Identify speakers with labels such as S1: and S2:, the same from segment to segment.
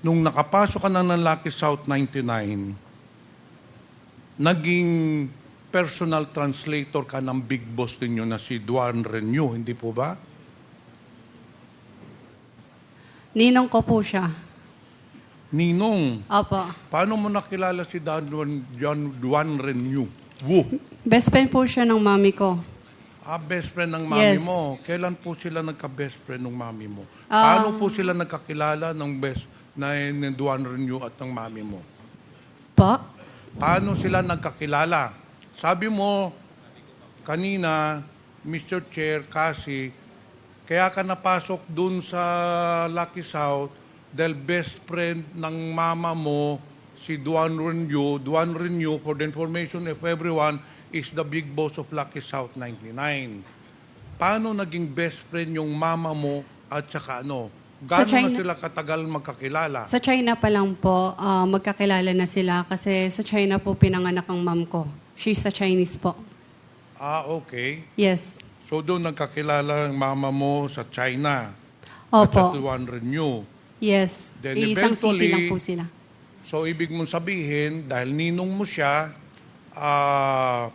S1: nung nakapasok ka na ng Lucky South 99, naging personal translator ka ng big boss ninyo na si Duan Renew, hindi po ba?
S2: Ninong ko po siya.
S1: Ninong,
S2: Opo.
S1: paano mo nakilala si Dan Duan, John Duan Renew? Woo!
S2: Best friend po siya ng mami ko.
S1: Ah, best friend ng mami
S2: Yes.
S1: mo. Kailan po sila nagka-best friend ng mami mo?
S2: Ah.
S1: Paano po sila nagkakilala ng best na ni Duan Renew at ng mami mo?
S2: Po?
S1: Paano sila nagkakilala? Sabi mo kanina, Mr. Chair, kasi kaya ka napasok dun sa Lucky South dahil best friend ng mama mo si Duan Renew. Duan Renew, for the information of everyone, is the big boss of Lucky South 99. Paano naging best friend yung mama mo at saka ano?
S2: Sa
S1: Gano'n na
S2: China-
S1: sila katagal magkakilala?
S2: Sa China pa lang po, ah, magkakilala na sila kasi sa China po pinanganak ang mom ko. She's a Chinese po.
S1: Ah, okay.
S2: Yes.
S1: So doon nagkakilala ang mama mo sa China. At
S2: Opo.
S1: sa Tuan Renew.
S2: Yes.
S1: Then
S2: Isang city lang po sila.
S1: So ibig mong sabihin, dahil ninong mo siya, ah,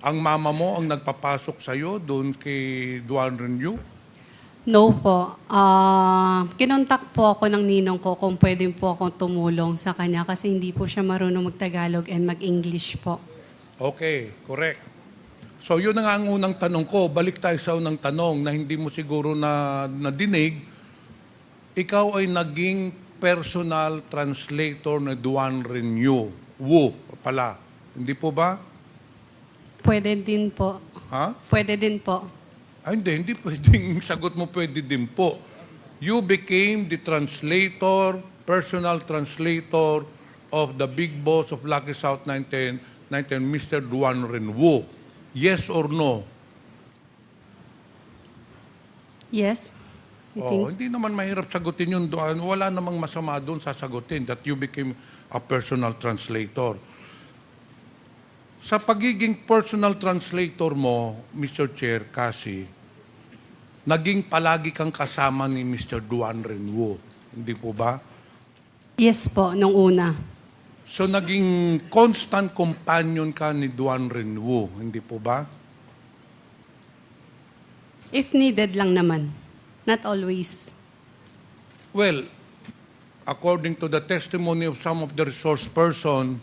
S1: ang mama mo ang nagpapasok sa'yo doon kay Duan Renew?
S2: No po. Ah, kinontak po ako ng ninong ko kung pwede po akong tumulong sa kanya kasi hindi po siya marunong mag-Tagalog and mag-English po.
S1: Okay, correct. So yun na nga ang unang tanong ko. Balik tayo sa unang tanong na hindi mo siguro na nadinig. Ikaw ay naging personal translator na Duan Renew. Wu pala. Hindi po ba?
S2: Pwede din po.
S1: Ha?
S2: Pwede din po.
S1: Ay, hindi, hindi pwedeng sagot mo pwede din po. You became the translator, personal translator of the big boss of Lucky South 19, 19 Mr. Duan Renwo. Yes or no?
S2: Yes? Think?
S1: Oh, hindi naman mahirap sagutin yun doon. Wala namang masama doon sasagutin that you became a personal translator. Sa pagiging personal translator mo, Mr. Chair, kasi, naging palagi kang kasama ni Mr. Duan Renwo. Hindi po ba?
S2: Yes po, nung una.
S1: So, naging constant companion ka ni Duan Renwo. Hindi po ba?
S2: If needed lang naman. Not always.
S1: Well, according to the testimony of some of the resource person,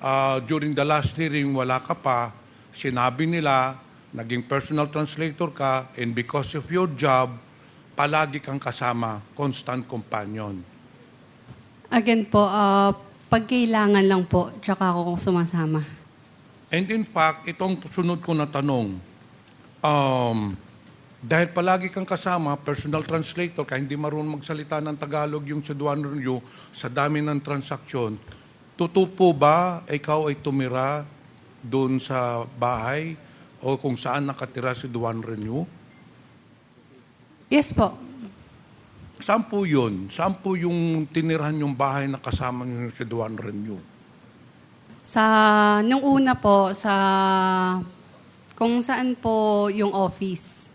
S1: uh, during the last hearing, wala ka pa, sinabi nila, naging personal translator ka, and because of your job, palagi kang kasama, constant companion.
S2: Again po, ah, pag kailangan lang po, tsaka ako sumasama.
S1: And in fact, itong sunod ko na tanong, um, dahil palagi kang kasama, personal translator, kaya hindi marunong magsalita ng Tagalog yung si Duan sa dami ng transaksyon, totoo po ba ikaw ay tumira doon sa bahay o kung saan nakatira si Duan Ryu?
S2: Yes po.
S1: Saan po yun? Saan po yung tinirahan yung bahay na kasama niyo si Duan Ryu?
S2: Sa, nung una po, sa, kung saan po yung office.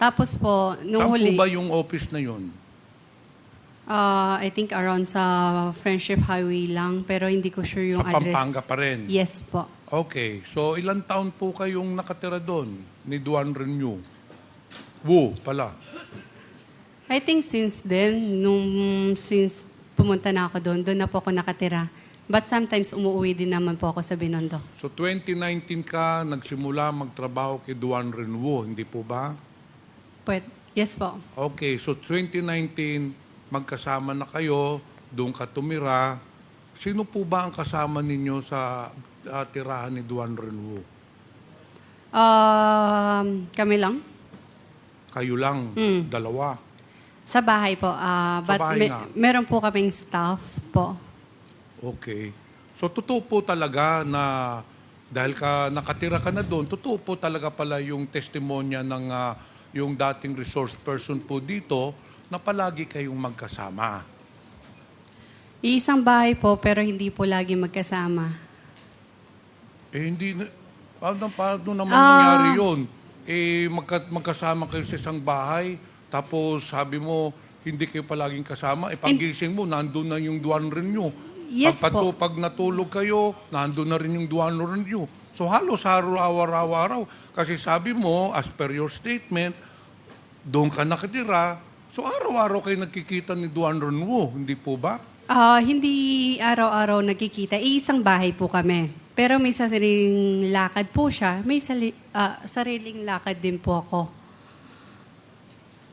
S2: Tapos po, nung
S1: Saan
S2: huli,
S1: po ba yung office na yun?
S2: ah, I think around sa Friendship Highway lang, pero hindi ko sure yung
S1: Sa
S2: address.
S1: Pampanga pa rin?
S2: Yes po.
S1: Okay. So, ilang taon po kayong nakatira doon ni Duan Renew? Wu pala.
S2: I think since then, nung since pumunta na ako doon, doon na po ako nakatira. But sometimes umuwi din naman po ako sa Binondo.
S1: So, 2019 ka nagsimula magtrabaho kay Duan Renew, hindi po ba?
S2: Pwede. Yes po.
S1: Okay. So, 2019, magkasama na kayo, doon ka tumira. Sino po ba ang kasama ninyo sa ah, tirahan ni Duan Renew?
S2: Um, kami lang?
S1: Kayo lang,
S2: Mm.
S1: dalawa.
S2: Sa bahay po.
S1: Sa
S2: but
S1: bahay
S2: me-
S1: nga.
S2: meron po kaming staff po.
S1: Okay. So, totoo po talaga na dahil ka nakatira ka na doon, totoo po talaga pala yung testimonya ng ah, yung dating resource person po dito na palagi kayong magkasama.
S2: Iisang bahay po, pero hindi po lagi magkasama.
S1: Eh, hindi na, paano, paano naman
S2: Ah.
S1: nangyari yun? Eh, magka, magkasama kayo sa isang bahay, tapos sabi mo, hindi kayo palaging kasama. E pagising mo, nandun na yung duwan rin nyo.
S2: Yes
S1: pag,
S2: po.
S1: Pag natulog kayo, nandun na rin yung duwan rin nyo. So halos araw-araw-araw. Kasi sabi mo, as per your statement, doon ka nakatira. So araw-araw kayo nagkikita ni Duan Renwo, hindi po ba?
S2: Ah, hindi araw-araw nagkikita. Iisang bahay po kami. Pero may sariling lakad po siya. May sali- ah, sariling lakad din po ako.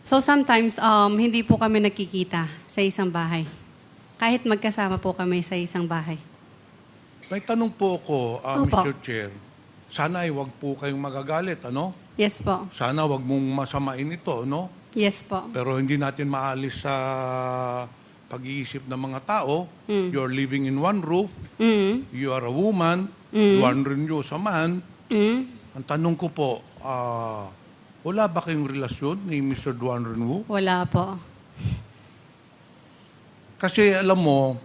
S2: So sometimes, um, hindi po kami nagkikita sa isang bahay. Kahit magkasama po kami sa isang bahay.
S1: May tanong po ako, ah,
S2: Opo.
S1: Mr. Chair. Sana ay wag po kayong magagalit, ano?
S2: Yes po.
S1: Sana wag mong masamain ito, no?
S2: Yes po.
S1: Pero hindi natin maalis sa pag-iisip ng mga tao. You're living in one roof.
S2: Mm.
S1: You are a woman. Duan Renwo sa man.
S2: Mm.
S1: Ang tanong ko po, ah, wala ba kayong relasyon ni Mr. Duan Renwo?
S2: Wala po.
S1: Kasi alam mo,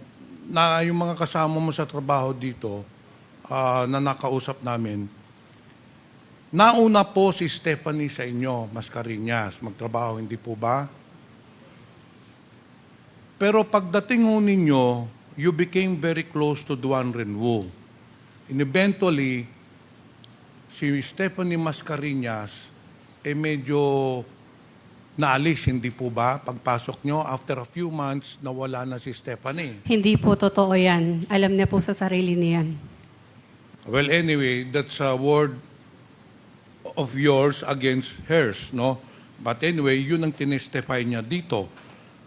S1: na yung mga kasama mo sa trabaho dito, ah, na nakausap namin, nauna po si Stephanie sa inyo, Mascarinas, magtrabaho, hindi po ba? Pero pagdating ho ninyo, you became very close to Duan Renwu. And eventually, si Stephanie Mascarinas, eh medyo naalis, hindi po ba? Pagpasok nyo, after a few months, nawala na si Stephanie.
S2: Hindi po totoo yan. Alam niya po sa sarili niyan.
S1: Well, anyway, that's a word of yours against hers, no? But anyway, yun ang tinestify niya dito.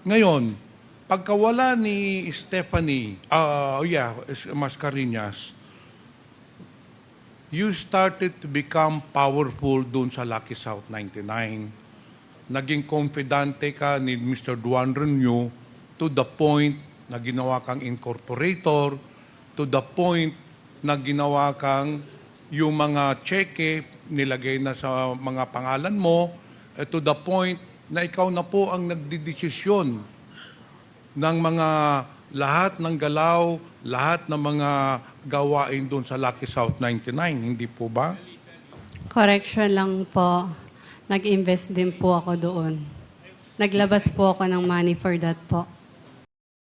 S1: Ngayon, pagkawala ni Stephanie, uh, yeah, Mascarinas, you started to become powerful dun sa Lucky South 99. Naging confidante ka ni Mr. Duan Renew to the point na ginawa kang incorporator, to the point na ginawa kang yung mga cheque nilagay na sa mga pangalan mo, eh, to the point na ikaw na po ang nagdidesisyon ng mga lahat ng galaw, lahat ng mga gawain doon sa Lucky South 99, hindi po ba?
S2: Correction lang po. Nag-invest din po ako doon. Naglabas po ako ng money for that po.